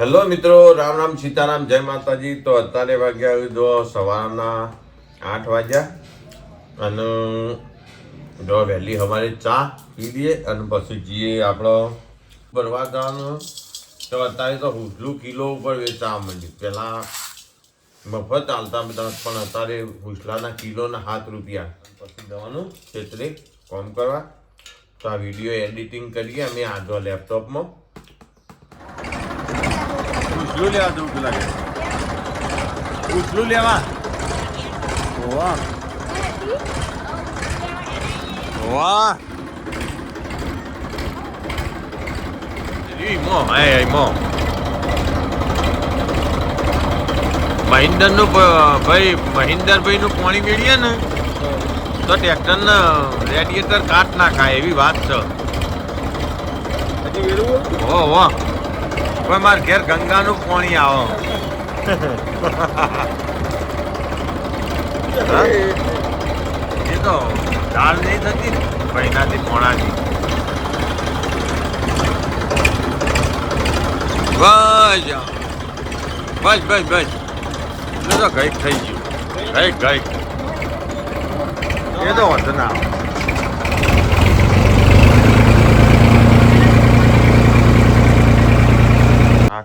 Hello મિત્રો, રામ રામ સીતારામ, જય માતાજી. તો અત્યારે વાગ્યા જો સવારના આઠ વાગ્યા અને જો વહેલી અમારે ચા પી લઈએ અને પછી જઈએ આપણો ભરવા જવાનું. તો અત્યારે તો હુસલું કિલો ઉપર વેચા માંડ્યું. પહેલાં મફત ચાલતા બધા પણ અત્યારે હુસલાના કિલોના સાત રૂપિયા. પછી જવાનું ક્ષેત્રે કોમ કરવા. તો આ વીડિયો એડિટિંગ કરીએ, અમે આજો લેપટોપમાં. ઉછલું લેવા જવું લાગે ઉછલું લેવા વાહ વાહ મો હે હે મો મહિન્દરનું ભાઈ મહિન્દરભાઈ નું પાણી મેળીએ ને તો ટ્રેક્ટર ને રેડિયેટર કાટ ના ખાય એવી વાત છે. ઓ વાહ. કોઈ મારે ઘેર ગંગાનું પાણી આવો. એ તો દાળ નહીં થતી ને મહિનાથી પોણાની બસ બસ બસ બસ. એટલે તો ગઈક થઈ ગયું. ગઈક ગઈક એ તો વાંધો ના આવે.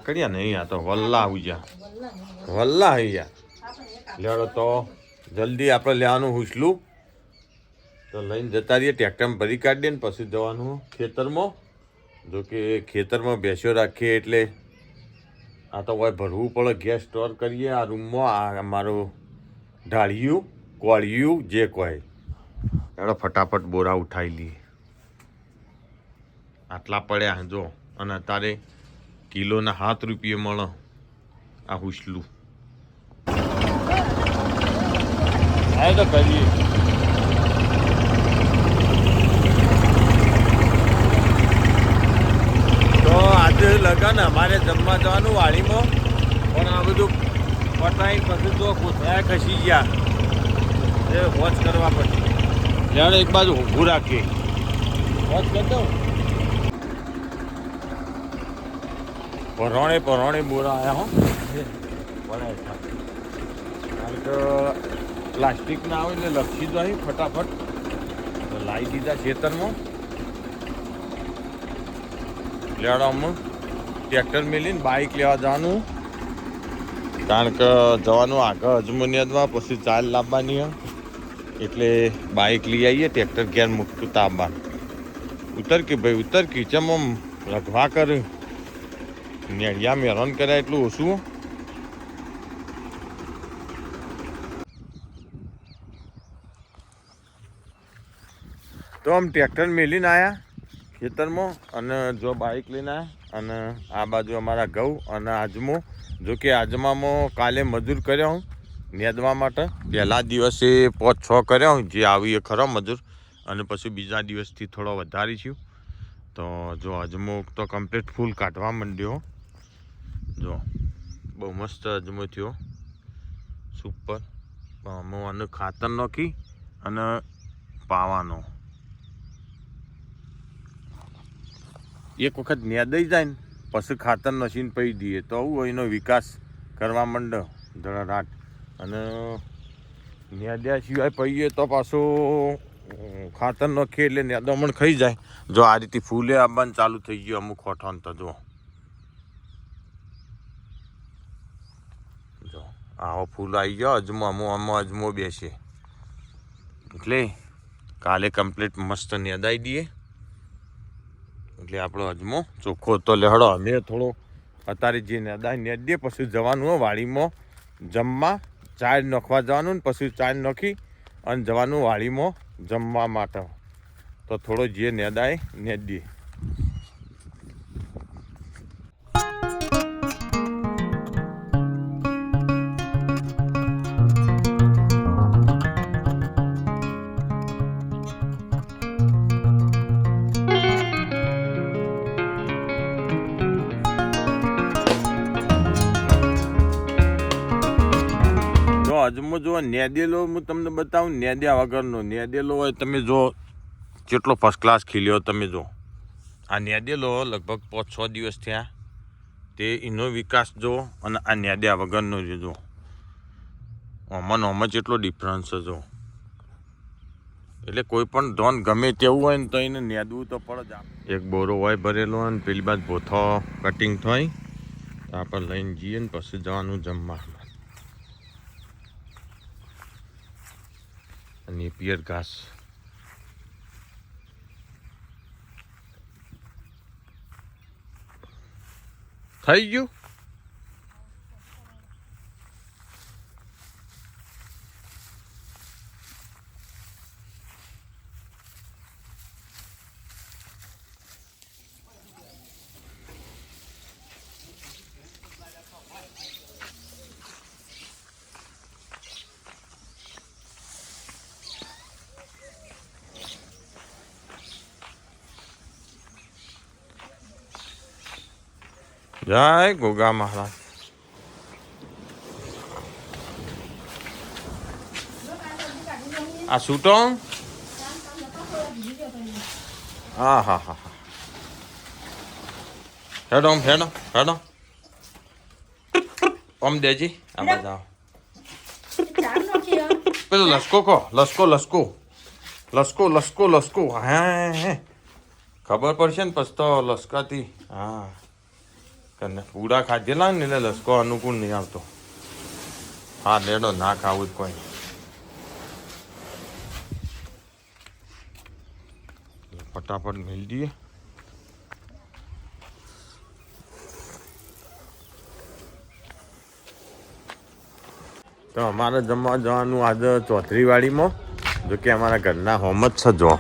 આકડ્યા નહીં આ તો વલ્લા ઉજ્યા વલ્લા અહીંયા લેડો તો જલ્દી આપણે લેવાનું હુસલું. તો લઈને જતા રહીએ ટ્રેક્ટરમાં ભરી કાઢીએ ને પછી જવાનું ખેતરમાં. જો કે ખેતરમાં બેસ્યો રાખીએ એટલે આ તો હોય ભરવું પડે, ગેસ સ્ટોર કરીએ. આ રૂમમાં આ અમારું ઢાળિયું, કોળિયું, જે કોઈ. એડો ફટાફટ બોરા ઉઠાવી લઈએ આટલા પડ્યા જો. અને અત્યારે કિલોના સાત રૂપિયે મળે આ હુસલું. હા તો કરીએ. તો આજે લગન અમારે જમવા જવાનું વાડીમાં પણ આ બધું પટાઈ પછી તો કોથળા ખસી ગયા. એ વોચ કરવા પછી ત્યારે એક બાજુ ઊભું રાખીએ. વોચ કરી દઉં. પરોણે પરોણે બોરા આવ્યા હો. કારણ કે પ્લાસ્ટિક ના આવે એટલે લખી દો અહીં ફટાફટ. લાવી દીધા ખેતરમાં. લેવાડવામાં ટ્રેક્ટર મેલીને બાઇક લેવા જવાનું. કારણ કે જવાનું આગળ અજમુનિયાદમાં, પછી ચાલ લાવવાની. એટલે બાઇક લઈ આવીએ ટ્રેક્ટર ઘેર મૂકતું તાંબા ઉતર કે ભાઈ ઉતર કિચનમાં રખવા નેડિયા મેરોન કર્યા એટલું ઓછું. તો આમ ટ્રેક્ટર મેલીને આવ્યા ખેતરમાં અને જો બાઇક લઈને આવ્યા અને આ બાજુ અમારા ઘઉં અને આજમો. જો કે આજમામાં કાલે મજૂર કર્યા હું નેદવા માટે. પહેલા દિવસે પાંચ છ કર્યો હું, જે આવી એ ખરો મજૂર. અને પછી બીજા દિવસથી થોડો વધારી છું તો જો અજમો તો કમ્પ્લીટ ફૂલ કાઢવા માંડ્યો. જો, બહુ મસ્ત અજમો થયો. સુપર આનું ખાતર નાખી અને પાવાનો. એક વખત નેદાઈ જાય ને, પછી ખાતર નસીને પી દઈએ. તો આવું એનો વિકાસ કરવા માંડે ધડારાટ અને નેદ્યા સિવાય પહીએ તો પાછો ખાતર નાખીએ એટલે નેદામણ ખાઈ જાય. જો આ રીતે ફૂલે આવવાનું ચાલુ થઈ ગયું અમુક હોઠાન તો જો જો આવો ફૂલ આવી ગયો. અજમો અમો અમો અજમો બેસે. એટલે કાલે કમ્પ્લીટ મસ્ત નેદાઈ દઈએ. એટલે આપણો અજમો ચોખ્ખો તો લેહડો. અમે થોડો અત્યારે જે નેદાય નેદ દે પછી જવાનું વાડીમાં. જમવા ચાર નખવા જવાનું ને પછી ચાય નખી અને જવાનું વાડીમાં જમવા માટે. તો થોડો જે નેદાય નેદ દે જો અજમો જો નેદેલો, હું તમને બતાવું નેદ્યા વગરનો નેદેલો હોય, તમે જો કેટલો ફર્સ્ટ ક્લાસ ખીલ્યો તમે જો. આ નેદેલો લગભગ પાંચ છ દિવસ થયા. તે એનો વિકાસ જો અને આ નેદ્યા વગરનો જે ને આમાં જેટલો ડિફરન્સ જો. એટલે કોઈ પણ ધોન ગમે તેવું હોય ને તો એને નેદવું તો પડે જ. એક બોરો હોય ભરેલો હોય ને પેલી બાદ ભોથો કટિંગ થાય તો આપણે લઈને જઈએ ને પછી જવાનું જમવા અને પિયર ઘાસ. થઈ ગયું? જય ગોગા મહારાજ આ સૂટો હા હા હા હા હેડો હેડો હેડો આમ દેજી આ આવો. પેલો લસકો કો લસકો લસકો લસકો લસકો લસકો હા ખબર પડશે ને પછી તો લસકાતી હા કને? પૂરા ખાધેલા ને એટલે લસકો અનુકૂળ નહીં આવતો. હા, લેડો, ના ખાવું જ કોઈ. ફટાફટ મેળ દઈએ તો અમારે જમવા જવાનું આજે ચોથરીવાડીમાં, જો કે અમારા ઘરના હોમ જ છે, જો.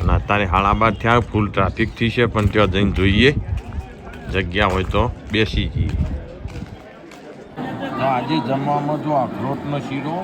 અને અત્યારે હાડા બાર થયા, ફૂલ ટ્રાફિક થઈ છે, પણ ત્યાં જઈને જોઈએ. જગ્યા હોય તો બેસી જઈએ. આજે જમવામાં જો અખરોટનો શીરો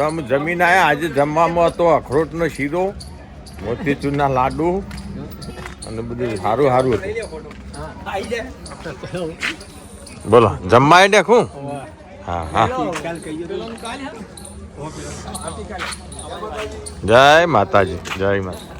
તો અમે જમીન આવ્યા આજે જમવામાં હતો અખરોટનો શીરો, મોતીચૂરના લાડુ અને બધું સારું સારું હતું. બોલો જમવા ને શું હા હા. જય માતાજી, જય માતા.